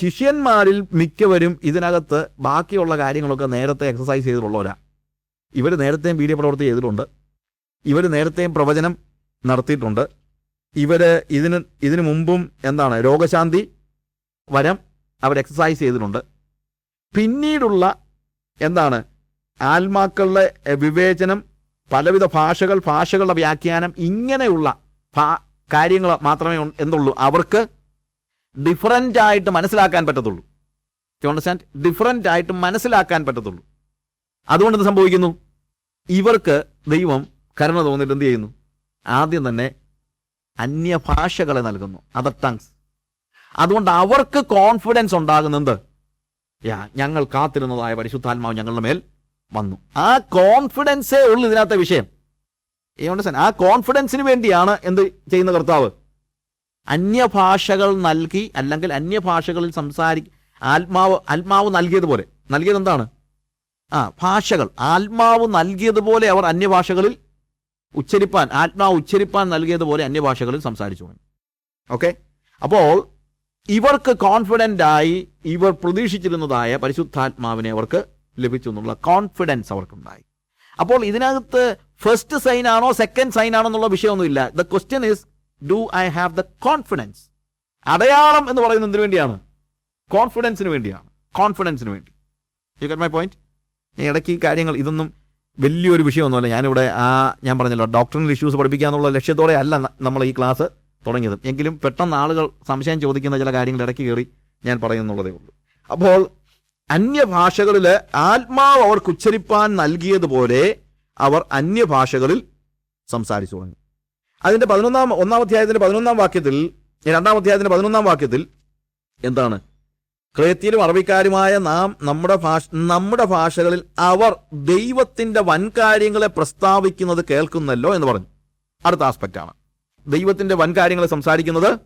ശിഷ്യന്മാരിൽ മിക്കവരും ഇതിനകത്ത് ബാക്കിയുള്ള കാര്യങ്ങളൊക്കെ നേരത്തെ എക്സസൈസ് ചെയ്തിട്ടുള്ളവരാ. ഇവർ നേരത്തെയും വീഡിയോ പ്രവർത്തി ചെയ്തിട്ടുണ്ട്. ഇവർ നേരത്തെയും പ്രവചനം നടത്തിയിട്ടുണ്ട്. ഇവർ ഇതിന് ഇതിനു മുമ്പും എന്താണ് രോഗശാന്തി വരം അവർ എക്സസൈസ് ചെയ്തിട്ടുണ്ട്. പിന്നീടുള്ള എന്താണ് ആത്മാക്കളുടെ വിവേചനം പലവിധ ഭാഷകൾ ഭാഷകളുടെ വ്യാഖ്യാനം ഇങ്ങനെയുള്ള കാര്യങ്ങൾ മാത്രമേ എന്തുള്ളൂ. അവർക്ക് ഡിഫറന്റ് ആയിട്ട് മനസ്സിലാക്കാൻ പറ്റത്തുള്ളൂ. യു അണ്ടർസ്റ്റാൻഡ് ഡിഫറന്റ് ആയിട്ട് മനസ്സിലാക്കാൻ പറ്റത്തുള്ളൂ. അതുകൊണ്ട് എന്ത് സംഭവിക്കുന്നു? ഇവർക്ക് ദൈവം കരുണ തോന്നിയിട്ട് എന്ത് ചെയ്യുന്നു? ആദ്യം തന്നെ അന്യഭാഷകളെ നൽകുന്നു. അതർ ടങ്സ് അതുകൊണ്ട് അവർക്ക് കോൺഫിഡൻസ് ഉണ്ടാകുന്നത് യാ ഞങ്ങൾ കാത്തിരുന്നതായ പരിശുദ്ധാത്മാവ് ഞങ്ങളുടെ മേൽ വന്നു. ആ കോൺഫിഡൻസേ ഉള്ളൂ ഇതിനകത്തെ വിഷയം. Understand? ആ കോൺഫിഡൻസിന് വേണ്ടിയാണ് എന്ത് ചെയ്യുന്ന കർത്താവ്? അന്യഭാഷകൾ നൽകി അല്ലെങ്കിൽ അന്യഭാഷകളിൽ സംസാരി ആത്മാവ് ആത്മാവ് നൽകിയതുപോലെ. നൽകിയത് എന്താണ് ആ ഭാഷകൾ. ആത്മാവ് നൽകിയതുപോലെ അവർ അന്യഭാഷകളിൽ ഉച്ചരിപ്പാൻ ആത്മാവ് ഉച്ചരിപ്പാൻ നൽകിയതുപോലെ അന്യഭാഷകളിൽ സംസാരിച്ചു. ഓക്കെ? അപ്പോൾ ഇവർക്ക് കോൺഫിഡന്റ് ആയി ഇവർ പ്രതീക്ഷിച്ചിരുന്നതായ പരിശുദ്ധാത്മാവിനെ അവർക്ക് ലഭിച്ചു എന്നുള്ള കോൺഫിഡൻസ് അവർക്കുണ്ടായി. അപ്പോൾ ഇതിനകത്ത് ഫസ്റ്റ് സൈൻ ആണോ സെക്കൻഡ് സൈൻ ആണോ എന്നുള്ള വിഷയമൊന്നുമില്ല. The question is do I have the confidence അടയാളം എന്ന് പറയുന്നത് എന്തിനു വേണ്ടിയാണ്? കോൺഫിഡൻസിന് വേണ്ടിയാണ്. കോൺഫിഡൻസിന് വേണ്ടി. യു ഗെറ്റ് മൈ പോയിന്റ് ഇടയ്ക്ക് ഈ കാര്യങ്ങൾ ഇതൊന്നും വലിയൊരു വിഷയമൊന്നുമല്ല. ഞാനിവിടെ ആ ഞാൻ പറഞ്ഞല്ലോ ഡോക്ടറിനൽ ഇഷ്യൂസ് പഠിപ്പിക്കുക എന്നുള്ള ലക്ഷ്യത്തോടെ അല്ല നമ്മൾ ഈ ക്ലാസ് തുടങ്ങിയത്. എങ്കിലും പെട്ടെന്ന് ആളുകൾ സംശയം ചോദിക്കുന്ന ചില കാര്യങ്ങൾ ഇടയ്ക്ക് കയറി ഞാൻ പറയുന്നുള്ളതേ ഉള്ളൂ. അപ്പോൾ അന്യഭാഷകളിൽ ആത്മാവ് അവർക്ക് ഉച്ചരിപ്പാൻ നൽകിയതുപോലെ അവർ അന്യഭാഷകളിൽ സംസാരിച്ചു തുടങ്ങി. അതിന്റെ പതിനൊന്നാം ഒന്നാം അധ്യായത്തിന്റെ പതിനൊന്നാം വാക്യത്തിൽ രണ്ടാം അധ്യായത്തിന്റെ പതിനൊന്നാം വാക്യത്തിൽ എന്താണ്? ക്രേത്യരും അറബിക്കാരുമായ നാം നമ്മുടെ ഭാഷ നമ്മുടെ ഭാഷകളിൽ അവർ ദൈവത്തിന്റെ വൻകാര്യങ്ങളെ പ്രസ്താവിക്കുന്നത് കേൾക്കുന്നല്ലോ എന്ന് പറഞ്ഞു. അടുത്ത ആസ്പെക്റ്റ് ആണ്. ദൈവത്തിന്റെ വൻകാര്യങ്ങളെ സംസാരിക്കുന്നത്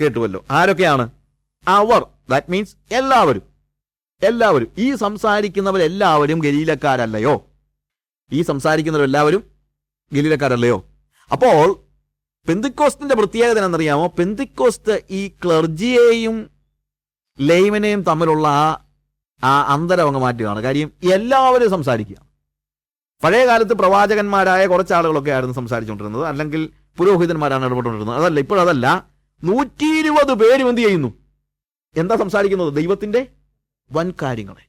കേട്ടുവല്ലോ. ആരൊക്കെയാണ്? അവർ. ദാറ്റ് മീൻസ് എല്ലാവരും. എല്ലാവരും. ഈ സംസാരിക്കുന്നവരെല്ലാവരും ഗലീലക്കാരല്ലയോ? ഈ സംസാരിക്കുന്നവരെല്ലാവരും ഗലീലക്കാരല്ലയോ? അപ്പോൾ പെന്തിക്കോസ്റ്റിന്റെ പ്രത്യേകത എന്നറിയാമോ പെന്തിക്കോസ്റ്റ് ഈ ക്ലർജിയെയും ലൈമനെയും തമ്മിലുള്ള ആ അന്തരം അങ്ങ് മാറ്റുകയാണ്. കാര്യം എല്ലാവരും സംസാരിക്കുക. പഴയ കാലത്ത് പ്രവാചകന്മാരായ കുറച്ച് ആളുകളൊക്കെ ആയിരുന്നു സംസാരിച്ചുകൊണ്ടിരുന്നത്. അല്ലെങ്കിൽ പുരോഹിതന്മാരാണ് ഇടപെട്ടുകൊണ്ടിരുന്നത്. അതല്ല ഇപ്പോഴതല്ല നൂറ്റി ഇരുപത് പേരും എന്ത് ചെയ്യുന്നു? എന്താ സംസാരിക്കുന്നത്? ദൈവത്തിന്റെ വൻകാര്യങ്ങളെ.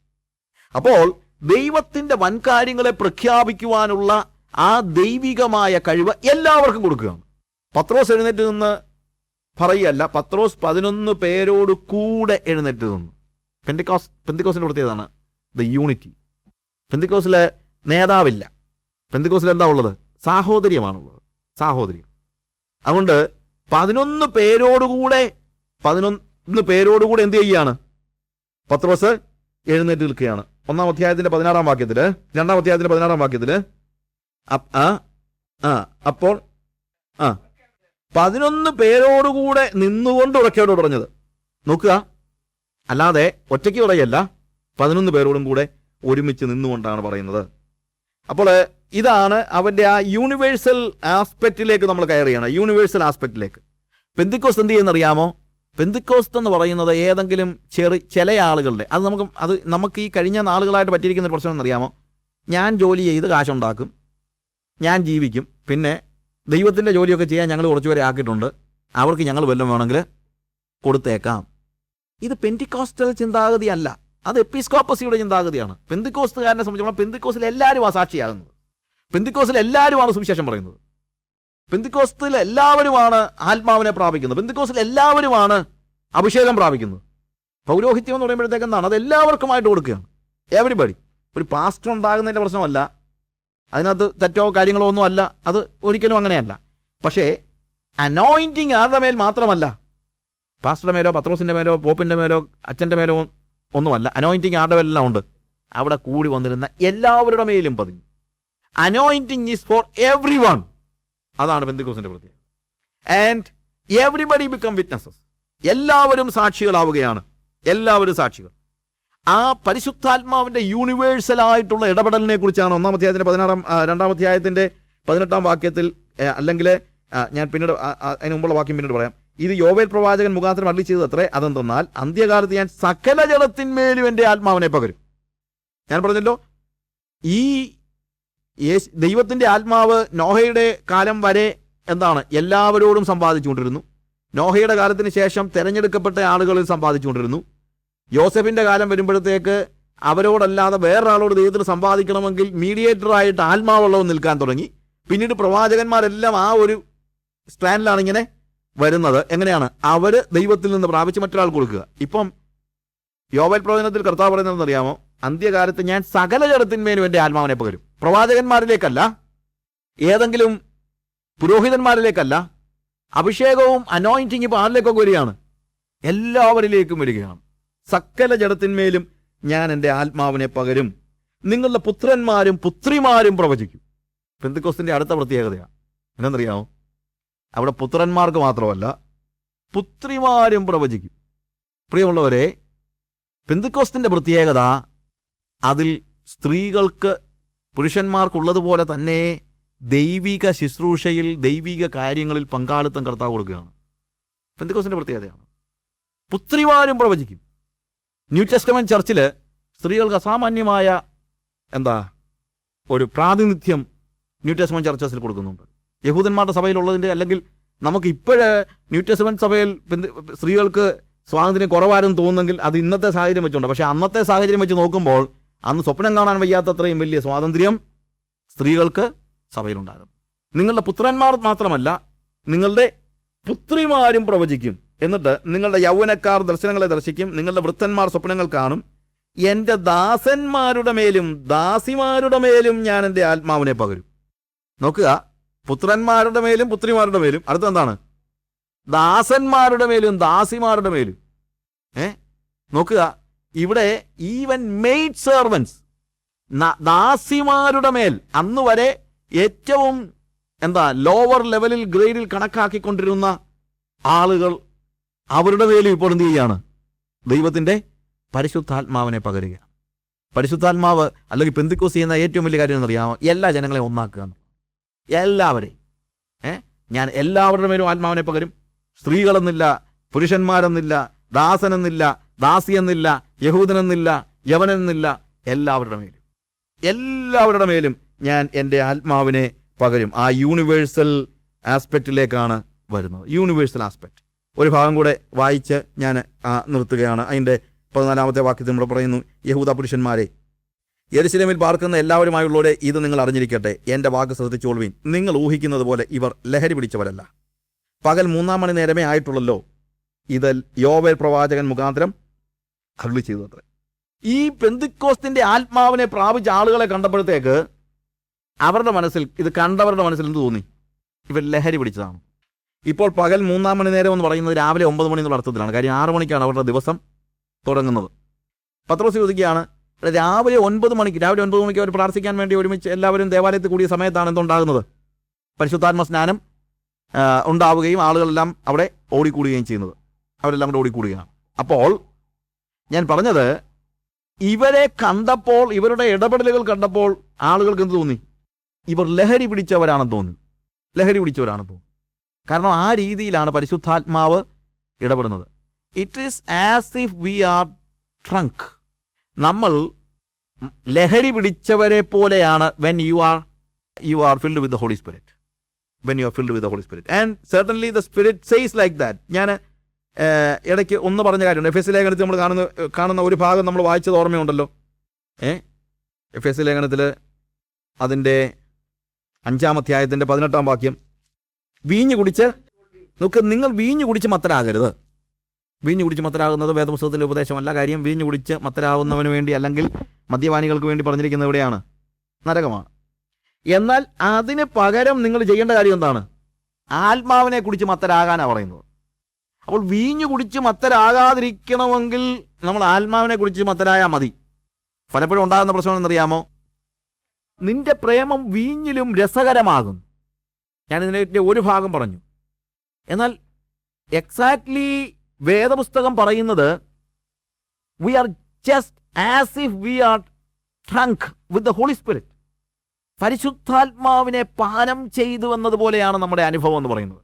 അപ്പോൾ ദൈവത്തിന്റെ വൻകാര്യങ്ങളെ പ്രഖ്യാപിക്കുവാനുള്ള ആ ദൈവികമായ കഴിവ് എല്ലാവർക്കും കൊടുക്കുകയാണ് പത്രോസ് എഴുന്നേറ്റ് നിന്ന് പറയല്ല പത്രോസ് പതിനൊന്ന് പേരോട് കൂടെ എഴുന്നേറ്റ് നിന്നു. പെന്തിക്കോസ് പെന്തിക്കോസിന്റെ പ്രത്യേകതാണ് ദ യൂണിറ്റി പെന്തിക്കോസിലെ നേതാവില്ല. പെന്തിക്കോസിൽ എന്താ ഉള്ളത്? സാഹോദര്യമാണുള്ളത്. സാഹോദര്യം. അതുകൊണ്ട് പതിനൊന്ന് പേരോടുകൂടെ പതിനൊന്ന് പേരോടുകൂടെ എന്ത് ചെയ്യുകയാണ്? പത്രോസ് എഴുന്നേറ്റ് നിൽക്കുകയാണ്. ഒന്നാം അധ്യായത്തിന്റെ പതിനാറാം വാക്യത്തിൽ രണ്ടാം അധ്യായത്തിന്റെ പതിനാറാം വാക്യത്തിൽ ആ ആ അപ്പോൾ ആ. പതിനൊന്ന് പേരോടുകൂടെ നിന്നുകൊണ്ട് ഉറക്കയോട് പറഞ്ഞത്. നോക്കുക. അല്ലാതെ ഒറ്റയ്ക്ക് ഉറയല്ല പതിനൊന്ന് പേരോടും കൂടെ ഒരുമിച്ച് നിന്നുകൊണ്ടാണ് പറയുന്നത്. അപ്പോൾ ഇതാണ് അവന്റെ ആ യൂണിവേഴ്സൽ ആസ്പെക്റ്റിലേക്ക് നമ്മൾ കയറിയാണ്. യൂണിവേഴ്സൽ ആസ്പെക്റ്റിലേക്ക് പെന്തിക്കോസ് എന്ത് ചെയ്യുന്നറിയാമോ? പെന്തിക്കോസ്ത് എന്ന് പറയുന്നത് ഏതെങ്കിലും ചെറു ചില ആളുകളുടെ അത് നമുക്ക് അത് നമുക്ക് ഈ കഴിഞ്ഞ നാളുകളായിട്ട് പറ്റിയിരിക്കുന്ന പ്രശ്നം എന്നറിയാമോ ഞാൻ ജോലി ചെയ്ത് കാശുണ്ടാക്കും. ഞാൻ ജീവിക്കും. പിന്നെ ദൈവത്തിന്റെ ജോലിയൊക്കെ ചെയ്യാൻ ഞങ്ങൾ കുറച്ചുപേരെ ആക്കിയിട്ടുണ്ട്. അവർക്ക് ഞങ്ങൾ വല്ലതും വേണമെങ്കിൽ കൊടുത്തേക്കാം. ഇത് പെന്റിക്കോസ്റ്റൽ ചിന്താഗതി അല്ല അത് എപ്പിസ്കോപ്പസിയുടെ ചിന്താഗതിയാണ്. പെന്തിക്കോസ്തുകാരനെ സംബന്ധിച്ചോളം പെന്തിക്കോസിൽ എല്ലാവരും ആ സാക്ഷിയാകുന്നത്. പെന്തിക്കോസിൽ എല്ലാവരുമാണ് സുവിശേഷം പറയുന്നത്. പെന്തിക്കോസ്തിൽ എല്ലാവരുമാണ് ആത്മാവിനെ പ്രാപിക്കുന്നത്. പെന്തിക്കോസിൽ എല്ലാവരുമാണ് അഭിഷേകം പ്രാപിക്കുന്നത്. പൗരോഹിത്യം എന്ന് പറയുമ്പോഴത്തേക്ക് എന്താണ് അത് എല്ലാവർക്കുമായിട്ട് കൊടുക്കുകയാണ്. എവരിബഡി ഒരു പാസ്റ്റർ ഉണ്ടാകുന്നതിന്റെ പ്രശ്നമല്ല. അതിനകത്ത് തെറ്റോ കാര്യങ്ങളോ ഒന്നും അല്ല. അത് ഒരിക്കലും അങ്ങനെയല്ല. പക്ഷേ അനോയിന്റിങ് ആരുടെ മേൽ മാത്രമല്ല. പാസ്റ്ററുടെ മേലോ പത്രോസിന്റെ മേലോ പോപ്പിന്റെ മേലോ അച്ഛന്റെ മേലോ ഒന്നുമല്ല. അനോയിന്റിങ് ആരുടെ മേലെല്ലാം ഉണ്ട്? അവിടെ കൂടി വന്നിരുന്ന എല്ലാവരുടെ മേലും പതിഞ്ഞു. Anointing is for everyone അതാണ് ബന്ധുക്കോസിന്റെ പ്രത്യേകത. ആൻഡ് എവറിബഡി ബിക്കം വിറ്റ്നസസ് എല്ലാവരും സാക്ഷികളാവുകയാണ്. എല്ലാവരും സാക്ഷികൾ. ആ പരിശുദ്ധാത്മാവിന്റെ യൂണിവേഴ്സൽ ആയിട്ടുള്ള ഇടപെടലിനെ കുറിച്ചാണ് ഒന്നാം അധ്യായത്തിന്റെ പതിനാറാം രണ്ടാം അധ്യായത്തിന്റെ പതിനെട്ടാം വാക്യത്തിൽ അല്ലെങ്കിൽ ഞാൻ പിന്നീട് അതിന് മുമ്പുള്ള വാക്യം പിന്നീട് പറയാം. ഇത് യോവേൽ പ്രവാചകൻ മുഖാന്തരം അള്ളി ചെയ്തത് അത്രേ അതെന്തെന്നാൽ അന്ത്യകാലത്ത് ഞാൻ സകല ജലത്തിന്മേലും എന്റെ ആത്മാവിനെ പകരും. ഞാൻ പറഞ്ഞല്ലോ ഈ ദൈവത്തിന്റെ ആത്മാവ് നോഹയുടെ കാലം വരെ എന്താണ് എല്ലാവരോടും സമ്പാദിച്ചുകൊണ്ടിരുന്നു നോഹയുടെ കാലത്തിന് ശേഷം തിരഞ്ഞെടുക്കപ്പെട്ട ആളുകളിൽ സമ്പാദിച്ചുകൊണ്ടിരുന്നു യോസഫിന്റെ കാലം വരുമ്പോഴത്തേക്ക് അവരോടല്ലാതെ വേറൊരാളോട് ദൈവത്തിന് സമ്പാദിക്കണമെങ്കിൽ മീഡിയേറ്ററായിട്ട് ആത്മാവുള്ളവൻ നിൽക്കാൻ തുടങ്ങി. പിന്നീട് പ്രവാചകന്മാരെല്ലാം ആ ഒരു സ്റ്റാൻഡിലാണ് ഇങ്ങനെ വരുന്നത്. എങ്ങനെയാണ്? അവർ ദൈവത്തിൽ നിന്ന് പ്രാപിച്ച് മറ്റൊരാൾ കൊടുക്കുക. ഇപ്പം യോവൽ പ്രവചനത്തിൽ കർത്താവ് പറയുന്നതെന്ന് അറിയാമോ? അന്ത്യകാലത്ത് ഞാൻ സകല ജഡത്തിന്മേലും എന്റെ ആത്മാവിനെ പകരും. പ്രവാചകന്മാരിലേക്കല്ല ഏതെങ്കിലും പുരോഹിതന്മാരിലേക്കല്ല അഭിഷേകവും അനോയിന്റിങ് ഇപ്പോൾ ആരിലേക്കൊക്കെ വരികയാണ്? എല്ലാവരിലേക്കും വരികയാണ്. സകല ജഡത്തിന്മേലും ഞാൻ എന്റെ ആത്മാവിനെ പകരും. നിങ്ങളുടെ പുത്രന്മാരും പുത്രിമാരും പ്രവചിക്കും. പെന്തിക്കോസ്തിന്റെ അടുത്ത പ്രത്യേകതയാണ് എന്നറിയാമോ അവിടെ പുത്രന്മാർക്ക് മാത്രമല്ല പുത്രിമാരും പ്രവചിക്കും. പ്രിയമുള്ളവരെ പെന്തക്കോസ്തിന്റെ പ്രത്യേകത അതിൽ സ്ത്രീകൾക്ക് പുരുഷന്മാർക്കുള്ളതുപോലെ തന്നെ ദൈവിക ശുശ്രൂഷയിൽ ദൈവിക കാര്യങ്ങളിൽ പങ്കാളിത്തം കർത്താവ് കൊടുക്കുകയാണ്. പെന്തിക്കോസ്തിന്റെ പ്രത്യേകതയാണ്. പുത്രിമാരും പ്രവചിക്കും. ന്യൂ ടെസ്റ്റമെന്റ് ചർച്ചിൽ സ്ത്രീകൾക്ക് അസാമാന്യമായ എന്താ ഒരു പ്രാതിനിധ്യം ന്യൂ ടെസ്റ്റമെന്റ് ചർച്ചസിൽ കൊടുക്കുന്നുണ്ട്. യഹൂദന്മാരുടെ സഭയിലുള്ളതിന്റെ അല്ലെങ്കിൽ നമുക്ക് ഇപ്പോഴേ ന്യൂ ടെസ്റ്റമെന്റ് സഭയിൽ സ്ത്രീകൾക്ക് സ്വാതന്ത്ര്യം കുറവാരെന്ന് തോന്നുന്നെങ്കിൽ അത് ഇന്നത്തെ സാഹചര്യം വെച്ചുണ്ട്. പക്ഷേ അന്നത്തെ സാഹചര്യം വെച്ച് നോക്കുമ്പോൾ അന്ന് സ്വപ്നം കാണാൻ വയ്യാത്തത്രയും വലിയ സ്വാതന്ത്ര്യം സ്ത്രീകൾക്ക് സഭയിലുണ്ടാകും നിങ്ങളുടെ പുത്രന്മാർ മാത്രമല്ല നിങ്ങളുടെ പുത്രിമാരും പ്രവചിക്കും. എന്നിട്ട് നിങ്ങളുടെ യൗവനക്കാർ ദർശനങ്ങളെ ദർശിക്കും നിങ്ങളുടെ വൃത്തന്മാർ സ്വപ്നങ്ങൾ കാണും. എന്റെ ദാസന്മാരുടെ മേലും ദാസിമാരുടെ മേലും ഞാൻ എന്റെ ആത്മാവിനെ പകരും. നോക്കുക പുത്രന്മാരുടെ മേലും പുത്രിമാരുടെ മേലും. അടുത്ത എന്താണ്? ദാസന്മാരുടെ മേലും ദാസിമാരുടെ മേലും. ഏ? നോക്കുക ഇവിടെ ഈവൻ മെയ്ഡ് സെർവൻസ് ദാസിമാരുടെ മേൽ അന്ന് വരെ ഏറ്റവും എന്താ ലോവർ ലെവലിൽ ഗ്രേഡിൽ കണക്കാക്കിക്കൊണ്ടിരുന്ന ആളുകൾ അവരുടെ മേലും ഇപ്പോൾ എന്ത് ചെയ്യുകയാണ് ദൈവത്തിന്റെ പരിശുദ്ധാത്മാവിനെ പകരുക. പരിശുദ്ധാത്മാവ് അല്ലെങ്കിൽ പെന്തിക്കോസ് ചെയ്യുന്ന ഏറ്റവും വലിയ കാര്യം എന്നറിയാമോ എല്ലാ ജനങ്ങളെയും ഒന്നാക്കുക. എല്ലാവരെയും. ഏ? ഞാൻ എല്ലാവരുടെ മേലും ആത്മാവിനെ പകരും. സ്ത്രീകളെന്നില്ല പുരുഷന്മാരെന്നില്ല ദാസനെന്നില്ല ദാസിയെന്നില്ല യഹൂദനെന്നില്ല യവനെന്നില്ല എല്ലാവരുടെ മേലും. എല്ലാവരുടെ മേലും ഞാൻ എന്റെ ആത്മാവിനെ പകരും. ആ യൂണിവേഴ്സൽ ആസ്പെക്റ്റിലേക്കാണ് വരുന്നത്. യൂണിവേഴ്സൽ ആസ്പെക്റ്റ് ഒരു ഭാഗം കൂടെ വായിച്ച് ഞാൻ നിർത്തുകയാണ്. അതിന്റെ പതിനാലാമത്തെ വാക്യത്തിൽ നമ്മൾ പറയുന്നു യഹൂദ പുരുഷന്മാരെ യെരുശലേമിൽ പാർക്കുന്ന എല്ലാവരുമായുള്ളവരെ ഇത് നിങ്ങൾ അറിഞ്ഞിരിക്കട്ടെ. എന്റെ വാക്ക് ശ്രദ്ധിച്ചോളുവീൻ നിങ്ങൾ ഊഹിക്കുന്നത് പോലെ ഇവർ ലഹരി പിടിച്ചവരല്ല. പകൽ മൂന്നാം മണി നേരമേ ആയിട്ടുള്ളല്ലോ. ഇത് യോവേൽ പ്രവാചകൻ മുഖാന്തരം അരുളി ചെയ്തു അത്രേ ഈ പെന്തിക്കോസ്തിന്റെ ആത്മാവിനെ പ്രാപിച്ച ആളുകളെ കണ്ടപ്പോഴത്തേക്ക് അവരുടെ മനസ്സിൽ ഇത് കണ്ടവരുടെ മനസ്സിൽ എന്ത് തോന്നി? ഇവർ ലഹരി പിടിച്ചതാണ്. ഇപ്പോൾ പകൽ മൂന്നാം മണി നേരം എന്ന് പറയുന്നത് രാവിലെ ഒമ്പത് മണി എന്നുള്ള അർത്ഥത്തിലാണ്. കാര്യം ആറ് മണിക്കാണ് അവരുടെ ദിവസം തുടങ്ങുന്നത്. പത്രോസ് ചോദിക്കുകയാണ് രാവിലെ ഒൻപത് മണിക്ക് രാവിലെ ഒൻപത് മണിക്ക് അവർ പ്രാർത്ഥിക്കാൻ വേണ്ടി ഒരുമിച്ച് എല്ലാവരും ദേവാലയത്തിൽ കൂടിയ സമയത്താണ് എന്തുണ്ടാകുന്നത്? പരിശുദ്ധാത്മ സ്നാനം ഉണ്ടാവുകയും ആളുകളെല്ലാം അവിടെ ഓടിക്കൂടുകയും ചെയ്യുന്നത്. അവരെല്ലാം കൂടെ ഓടിക്കൂടുകയാണ്. അപ്പോൾ ഞാൻ പറഞ്ഞത് ഇവരെ കണ്ടപ്പോൾ ഇവരുടെ ഇടപെടലുകൾ കണ്ടപ്പോൾ ആളുകൾക്ക് എന്ത് തോന്നി? ഇവർ ലഹരി പിടിച്ചവരാണെന്ന് തോന്നി. ലഹരി പിടിച്ചവരാണെന്ന് തോന്നി. കാരണം ആ രീതിയിലാണ് പരിശുദ്ധാത്മാവ് ഇടപെടുന്നത്. It is as if we are drunk നമ്മൾ ലഹരി പിടിച്ചവരെ പോലെയാണ് when you are you are filled with the Holy Spirit when you are filled with the Holy Spirit and certainly the spirit says like that ഞാൻ ഇടയ്ക്ക് ഒന്ന് പറഞ്ഞ കാര്യമുണ്ട്. F S ലേഖനത്തിൽ നമ്മൾ കാണുന്ന കാണുന്ന ഒരു ഭാഗം നമ്മൾ വായിച്ചത് ഓർമ്മയുണ്ടല്ലോ. ഏ? എഫ് എസ് ലേഖനത്തിൽ അതിന്റെ അഞ്ചാം അധ്യായത്തിന്റെ പതിനെട്ടാം വാക്യം. വീഞ്ഞ് കുടിച്ച് നോക്ക് നിങ്ങൾ വീഞ്ഞു കുടിച്ച് മത്തരാകരുത് വീഞ്ഞു കുടിച്ച് മത്തരാകുന്നത് വേദപുസ്തകത്തിലെ ഉപദേശമല്ല. കാര്യം വീഞ്ഞു കുടിച്ച് മത്തരാകുന്നവന് വേണ്ടി അല്ലെങ്കിൽ മദ്യപാനികൾക്ക് വേണ്ടി പറഞ്ഞിരിക്കുന്നത് എവിടെയാണ്? നരകമാണ്. എന്നാൽ അതിന് പകരം നിങ്ങൾ ചെയ്യേണ്ട കാര്യം എന്താണ്? ആത്മാവിനെ കുടിച്ച് മത്തരാകാനാണ് പറയുന്നത്. അപ്പോൾ വീഞ്ഞു കുടിച്ച് മത്തരാകാതിരിക്കണമെങ്കിൽ നമ്മൾ ആത്മാവിനെ കുടിച്ച് മത്തരായാൽ മതി. പലപ്പോഴും ഉണ്ടാകുന്ന പ്രശ്നം എന്നറിയാമോ നിന്റെ പ്രേമം വീഞ്ഞിലും രസകരമാകും ഞാൻ ഇതിന്റെ ഒരു ഭാഗം പറഞ്ഞു. എന്നാൽ എക്സാക്ട്ലി വേദപുസ്തകം പറയുന്നത് we are just as if we are drunk with the Holy Spirit പരിശുദ്ധാത്മാവിനെ പാനം ചെയ്തു എന്നതുപോലെയാണ് നമ്മുടെ അനുഭവം എന്ന് പറയുന്നത്.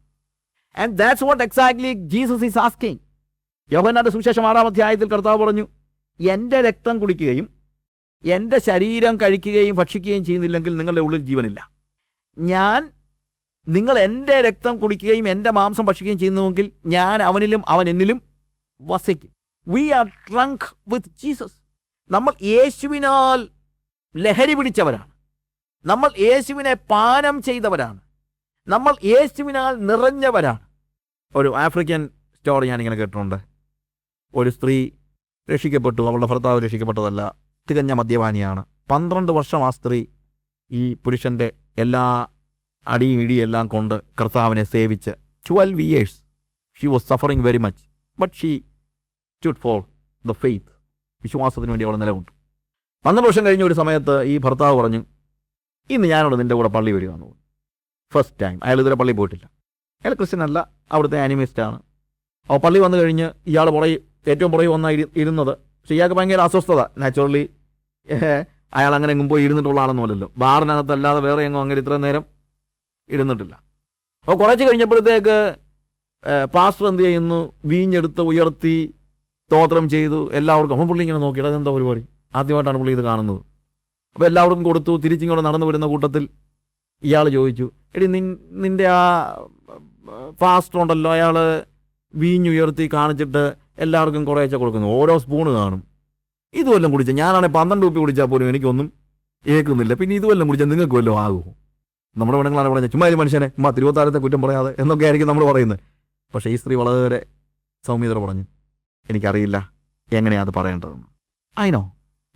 And that's what exactly Jesus is asking യോഹന്നാന്റെ സുവിശേഷം ആറാം അധ്യായത്തിൽ കർത്താവ് പറഞ്ഞു എന്റെ രക്തം കുടിക്കുകയും എന്റെ ശരീരം കഴിക്കുകയും ഭക്ഷിക്കുകയും ചെയ്യുന്നില്ലെങ്കിൽ നിങ്ങളുടെ ഉള്ളിൽ ജീവനില്ല. ഞാൻ നിങ്ങൾ എന്റെ രക്തം കുടിക്കുകയും എന്റെ മാംസം ഭക്ഷിക്കുകയും ചെയ്യുന്നുവെങ്കിൽ ഞാൻ അവനിലും അവൻ എന്നിലും വസിക്കും. We are drunk with Jesus നമ്മൾ യേശുവിനാൽ ലഹരി പിടിച്ചവരാണ്. നമ്മൾ യേശുവിനെ പാനം ചെയ്തവരാണ്. നമ്മൾ യേശുവിനാൽ നിറഞ്ഞവരാണ്. ഒരു ആഫ്രിക്കൻ സ്റ്റോറി ഞാനിങ്ങനെ കേട്ടിട്ടുണ്ട്. ഒരു സ്ത്രീ രക്ഷിക്കപ്പെട്ടു. അവളുടെ ഭർത്താവ് രക്ഷിക്കപ്പെട്ടതല്ല തികഞ്ഞ മദ്യപാനിയാണ്. പന്ത്രണ്ട് വർഷം ആ സ്ത്രീ ഈ പുരുഷന്റെ എല്ലാ അടിയും ഇടിയും എല്ലാം കൊണ്ട് കർത്താവിനെ സേവിച്ച് twelve years she was suffering very much but she stood for the faith വിശ്വാസത്തിന് വേണ്ടി അവൾ നിലകൊണ്ടു. പന്ത്രണ്ട് വർഷം കഴിഞ്ഞ ഒരു സമയത്ത് ഈ ഭർത്താവ് പറഞ്ഞു ഇന്ന് ഞാനോട് നിന്റെ കൂടെ പള്ളി വരിക എന്ന് പറഞ്ഞു. ഫസ്റ്റ് ടൈം അയാൾ ഇതുവരെ പള്ളി പോയിട്ടില്ല. അയാൾ ക്രിസ്ത്യൻ അല്ല അവിടുത്തെ ആനിമിസ്റ്റാണ് അപ്പോൾ പള്ളി വന്നു കഴിഞ്ഞ് ഇയാൾ പുറകെ ഏറ്റവും പുറകെ വന്ന ഇരുന്നത്. പക്ഷേ ഇയാൾക്ക് ഭയങ്കര അസ്വസ്ഥത. നാച്ചുറലി അയാൾ അങ്ങനെ എങ്ങും പോയി ഇരുന്നിട്ടുള്ള ആളൊന്നുമല്ലല്ലോ. ബാറിനകത്തല്ലാതെ വേറെ എങ്ങും അങ്ങനെ ഇത്രയും നേരം ഇരുന്നിട്ടില്ല അപ്പോൾ കുറച്ച് കഴിഞ്ഞപ്പോഴത്തേക്ക് പാസ്റ്റർ എന്ത് ചെയ്യുന്നു? വീഞ്ഞെടുത്ത് ഉയർത്തി സ്തോത്രം ചെയ്തു. എല്ലാവർക്കും അപ്പം പുള്ളി ഇങ്ങനെ നോക്കി അതെന്താ പരിപാടി? ആദ്യമായിട്ടാണ് പുള്ളി ഇത് കാണുന്നത്. അപ്പോൾ എല്ലാവർക്കും കൊടുത്തു. തിരിച്ചിങ്ങോട്ട് നടന്നു വരുന്ന കൂട്ടത്തിൽ ഇയാൾ ചോദിച്ചു എടി നിൻ നിന്റെ ആ പാസ്റ്റർ ഉണ്ടല്ലോ അയാൾ വീഞ്ഞുയർത്തി കാണിച്ചിട്ട് എല്ലാവർക്കും കുറേശ്ശെ കൊടുക്കുന്നു. ഓരോ സ്പൂണ് കാണും. ഇതുവല്ലം കുടിച്ചാൽ ഞാനാണെങ്കിൽ പന്ത്രണ്ട് ഉപ്പി കുടിച്ചാൽ പോലും എനിക്കൊന്നും ഏൽക്കുന്നില്ല. പിന്നെ ഇതുവല്ലം കുടിച്ചാൽ നിങ്ങൾക്ക് വല്ലതും ആകുമോ? നമ്മുടെ പെണ്ണുങ്ങളാണ് പറഞ്ഞത് ചുമ്മാ ഒരു മനുഷ്യനെ ചുമ്മാ തിരുവത്താരത്തെ കുറ്റം പറയാതെ എന്നൊക്കെ ആയിരിക്കും നമ്മൾ പറയുന്നത്. പക്ഷേ ഈ സ്ത്രീ വളരെ സൗമ്യത പറഞ്ഞു എനിക്കറിയില്ല എങ്ങനെയാണ് അത് പറയേണ്ടതെന്ന്. I know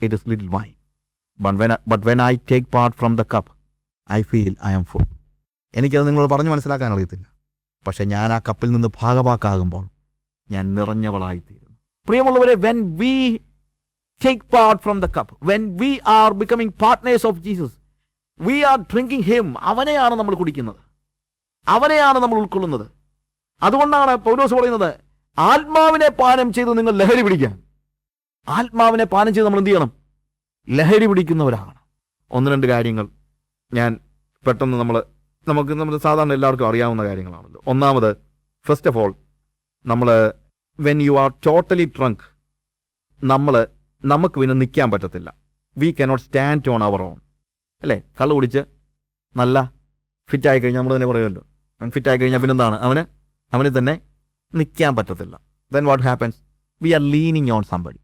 it is little wine but when but when I take part from the cup I feel I'm full എനിക്കത് നിങ്ങൾ പറഞ്ഞു മനസ്സിലാക്കാൻ അറിയത്തില്ല. പക്ഷേ ഞാൻ ആ കപ്പിൽ നിന്ന് ഭാഗവാക്കാകുമ്പോൾ ഞാൻ നിറഞ്ഞവളായിത്തീരുന്നു. പ്രിയമുള്ളവരെ when we take part from the cup when we are becoming partners of Jesus we are drinking him അവനെയാണ് നമ്മൾ കുടിക്കുന്നത്. അവനെയാണ് നമ്മൾ ഉൾക്കൊള്ളുന്നത്. അതുകൊണ്ടാണ് പൗലോസ് പറയുന്നത് ആത്മാവിനെ പാനം ചെയ്ത് നിങ്ങൾ ലഹരി പിടിക്കാൻ. ആത്മാവിനെ പാനം ചെയ്ത് നമ്മൾ എന്ത് ചെയ്യണം? ലഹരി പിടിക്കുന്നവരാണ് ഒന്ന് രണ്ട് കാര്യങ്ങൾ ഞാൻ പെട്ടെന്ന് നമ്മൾ നമുക്ക് നമ്മൾ സാധാരണ എല്ലാവർക്കും അറിയാവുന്ന കാര്യങ്ങളാണല്ലോ. ഒന്നാമത് ഫസ്റ്റ് ഓഫ് ഓൾ നമ്മൾ when you are totally drunk നമ്മൾ നമുക്ക് പിന്നെ നിൽക്കാൻ പറ്റത്തില്ല. We cannot stand on our own അല്ലേ? കള്ള് കുടിച്ച് നല്ല ഫിറ്റായി കഴിഞ്ഞാൽ നമ്മൾ തന്നെ പറയുമല്ലോ. അവൻ ഫിറ്റായി കഴിഞ്ഞാൽ പിന്നെന്താണ്? അവന് അവന് തന്നെ നിൽക്കാൻ പറ്റത്തില്ല. Then what happens we are leaning on somebody